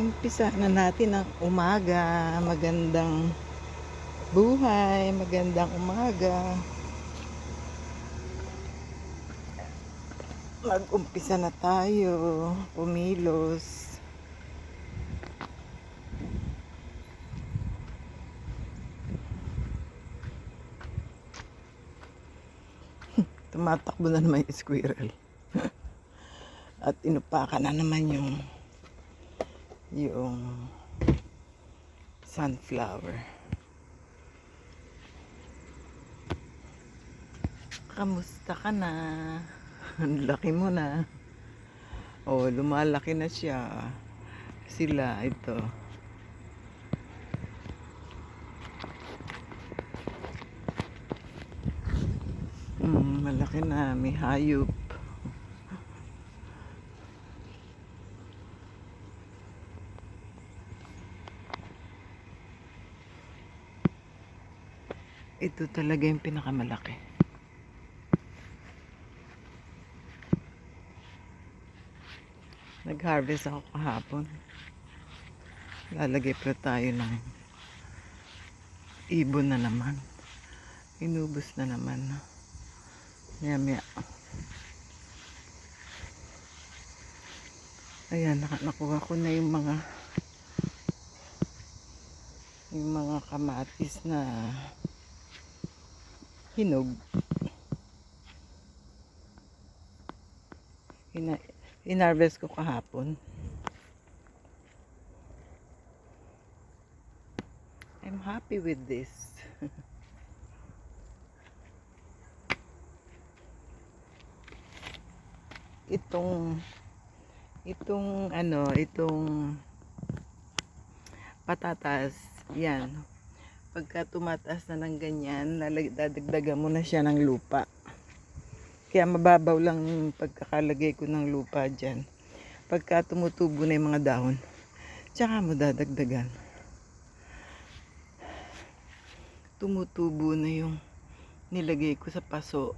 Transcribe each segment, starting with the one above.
Umpisa na natin ang umaga. Magandang buhay. Magandang umaga. Mag-umpisa na tayo. Pumilos. Tumatakbo na naman yung squirrel. At inupakan na naman yung yung sunflower. Kamusta ka na? Ang laki mo na. Oh, lumalaki na siya. Sila, ito. Mm, malaki na. May hayop. Ito talaga yung pinakamalaki. Nag-harvest ako kahapon. Lalagay pa tayo ng ibon na naman. Inubos na naman. Maya maya. Ayan, nakuha ko na yung mga yung mga kamatis na hinog. Ina inarvest ko kahapon. I'm happy with this. itong itong ano, itong patatas, yan. Pagka tumataas na ng ganyan, dadagdagan mo na siya ng lupa. Kaya mababaw lang pagkakalagay ko ng lupa dyan. Pagka tumutubo na yung mga dahon, tsaka mo dadagdagan. Tumutubo na yung nilagay ko sa paso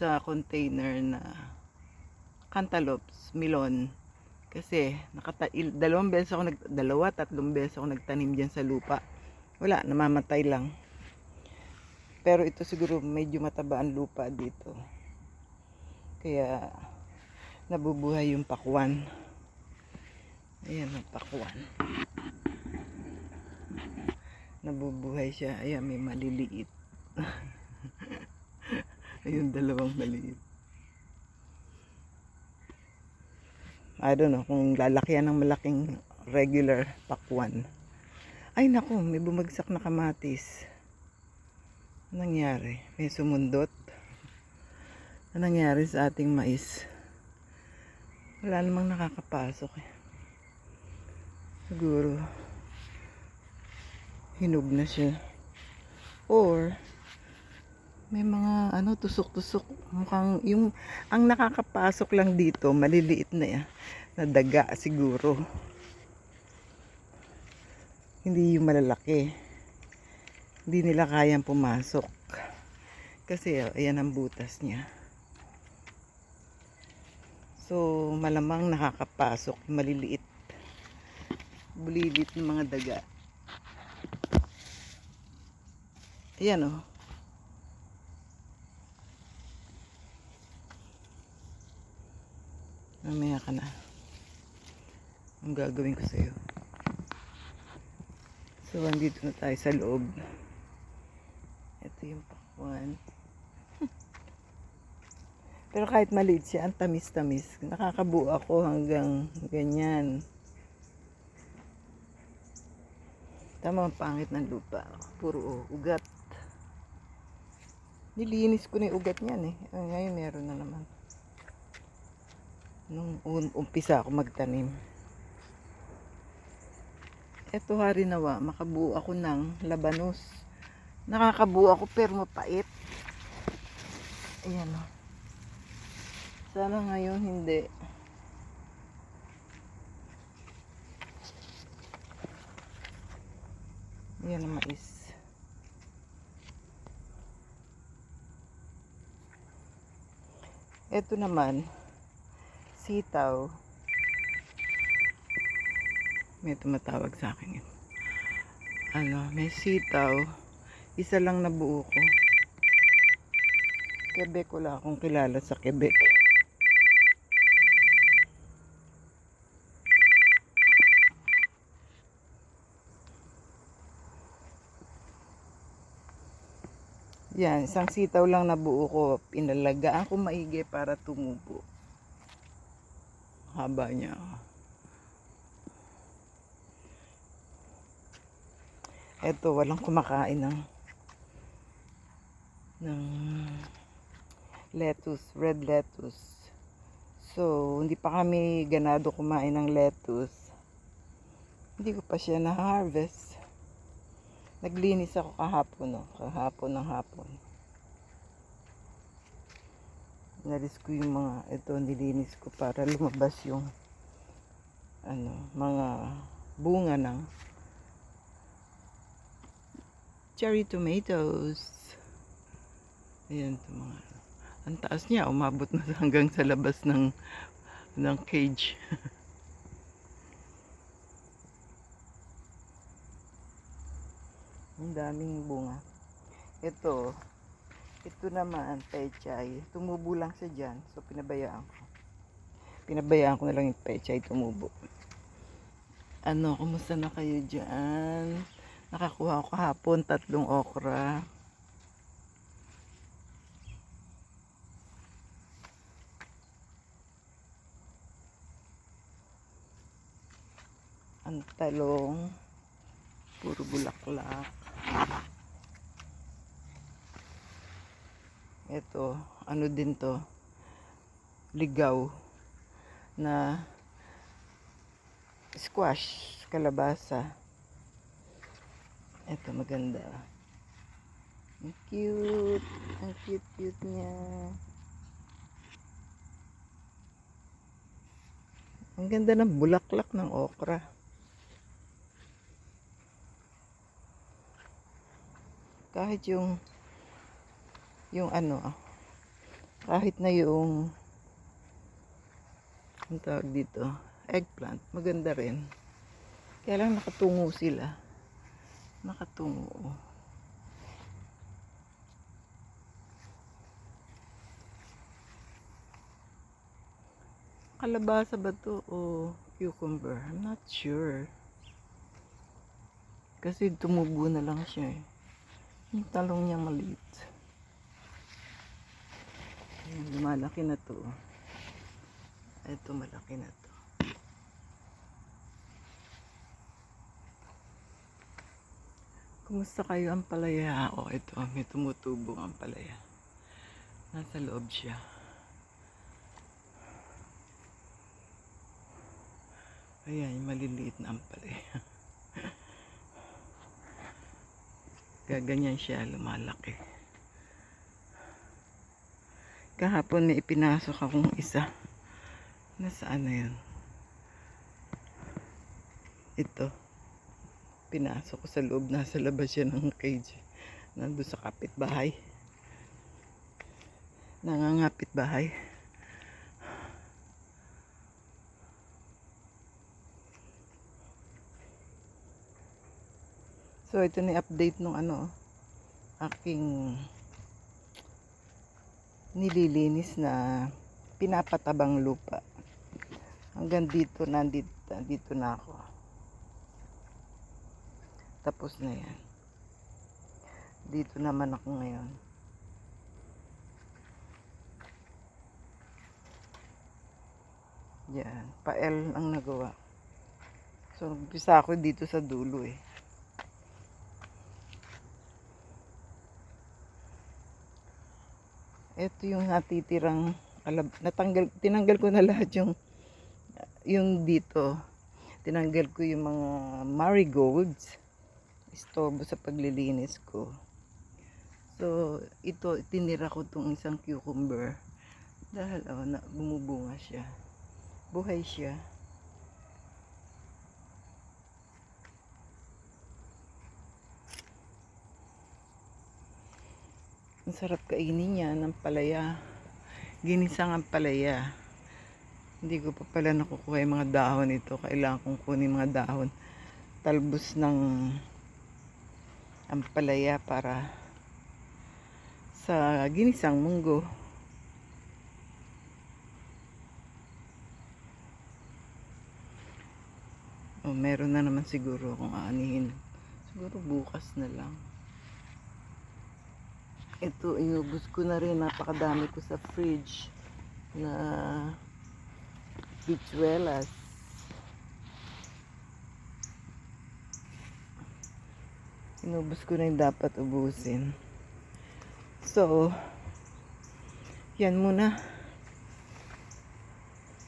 sa container na cantaloupes, milon. Kasi nakata dalawang beses ako nag dalawa, tatlong beses ako nagtanim diyan sa lupa. Wala, namamatay lang. Pero ito siguro medyo mataba ang lupa dito. Kaya nabubuhay yung pakwan. Ayan ang pakwan. Nabubuhay siya. Ayan, may maliliit. Ayun, dalawang maliit. I don't know kung lalakyan ng malaking regular pakwan. Ay naku, may bumagsak na kamatis. Anong nangyari? May sumundot. Anong nangyari sa ating mais? Wala namang nakakapasok eh. Siguro hinog na siya. Or may mga ano tusok-tusok mukhang yung ang nakakapasok lang dito maliliit na yan na daga siguro hindi yung malalaki. Hindi nila kayang pumasok. Kasi oh, ayan ang butas niya. So malamang nakakapasok. Maliliit. Bulilit ng mga daga. Ayan oh. Mamaya ka na. Ang gagawin ko sa'yo. So, andito na tayo sa loob. Ito yung pakwan. Pero kahit maliit siya, ang tamis-tamis. Nakakabuo ako hanggang ganyan. Tama ang pangit ng lupa. Puro ugat. Nilinis ko na yung ugat niyan eh. Ay, ngayon meron na naman nung un- umpisa ako magtanim. Eto hari nawa, makabuo ako ng labanos. Nakakabuo ako pero mapait. Ayan o. Sana ngayon hindi. Ayan ang mais. Ito naman, sitaw. May tumatawag sa akin. yun. Ano, may sitaw. Isa lang na buo ko. Quebec, wala akong kilala sa Quebec. Yan, isang sitaw lang na buo ko. Pinalagaan ko maigi para tumubo. Haba niya. Eto, walang kumakain ng ng lettuce, red lettuce. So, hindi pa kami ganado kumain ng lettuce. Hindi ko pa siya na-harvest. Naglinis ako kahapon, no? Kahapon ng hapon. Nalis ko yung mga, ito, nilinis ko para lumabas yung, ano, mga bunga ng cherry tomatoes. Ayan, ito mga, ang taas niya, umabot na hanggang sa labas ng, ng cage. Ang daming bunga. Ito, ito naman, pechay. Tumubo lang siya dyan. So, pinabayaan ko. Pinabayaan ko na lang yung pechay tumubo. Ano, kumusta na kayo dyan? Nakakuha ako kahapon tatlong okra. Ang talong. Puro bulaklak. Ito, ano din to? Ligaw na squash, kalabasa. Ito maganda. Ang cute. Ang cute cute niya. Ang ganda ng bulaklak ng okra. kahit yung yung ano kahit na yung ang tawag dito eggplant maganda rin kaya lang nakatungo sila nakatungo kalabasa ba to o cucumber I'm not sure kasi tumubo na lang siya eh yung talong niya maliit. Ayan, lumalaki na to. Ito malaki na to. Kumusta kayo ang palaya? O, ito, may tumutubo ang palaya. Nasa loob siya. Ayan, maliliit na ang palaya. gaganyan siya lumalaki kahapon may ipinasok akong isa nasaan na yun ito pinasok ko sa loob nasa labas siya ng cage nandun sa kapitbahay nangangapit bahay So ito na update nung ano aking nililinis na pinapatabang lupa. Hanggang dito nandito dito na ako. Tapos na yan. Dito naman ako ngayon. Yan, pa-L ang nagawa. So, nagpisa ako dito sa dulo eh. ito yung natitirang alab, natanggal tinanggal ko na lahat yung yung dito tinanggal ko yung mga marigolds istorbo sa paglilinis ko so ito tinira ko tong isang cucumber dahil oh, na, bumubunga siya buhay siya Ang sarap kainin niya ng palaya. Ginisang ang palaya. Hindi ko pa pala nakukuha yung mga dahon ito. Kailangan kong kunin mga dahon. Talbos ng ampalaya para sa ginisang munggo. O, meron na naman siguro kung aanihin. Siguro bukas na lang. Ito, inubos ko na rin. Napakadami ko sa fridge na bichuelas. Inubos ko na yung dapat ubusin. So, yan muna.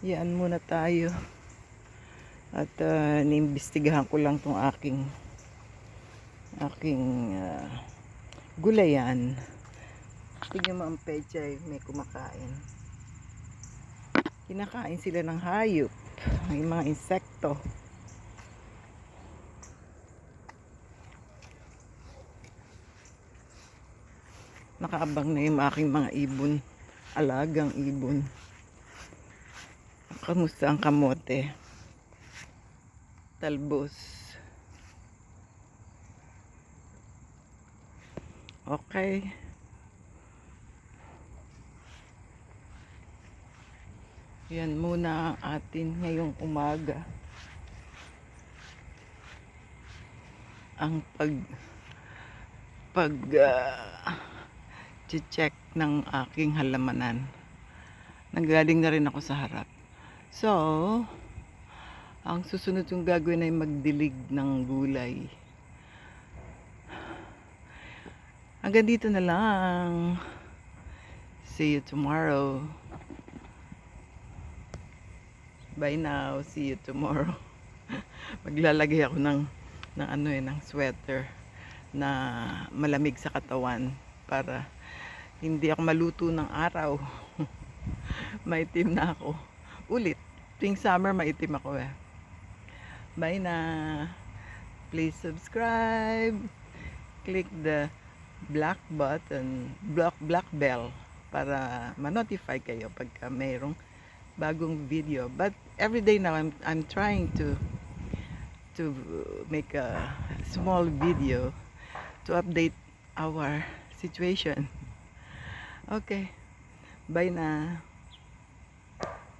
Yan muna tayo. At uh, niimbestigahan ko lang tong aking aking ah, gulayan. Tingnan mo ang pechay, may kumakain. Kinakain sila ng hayop, may mga insekto. Nakaabang na yung aking mga ibon, alagang ibon. Kamusta ang kamote? Talbos. Okay. Yan muna ang atin ngayong umaga. Ang pag pag ah, check ng aking halamanan. Nanggaling na rin ako sa harap. So, ang susunod yung gagawin ay magdilig ng gulay. Hanggang dito na lang. See you tomorrow. Bye now. See you tomorrow. Maglalagay ako ng, ng ano eh, ng sweater na malamig sa katawan para hindi ako maluto ng araw. maitim na ako. Ulit. Tuwing summer, maitim ako eh. Bye na. Please subscribe. Click the black button, black, black bell para ma-notify kayo pagka mayroong bagong video. But every day now I'm I'm trying to to make a small video to update our situation. Okay. Bye na.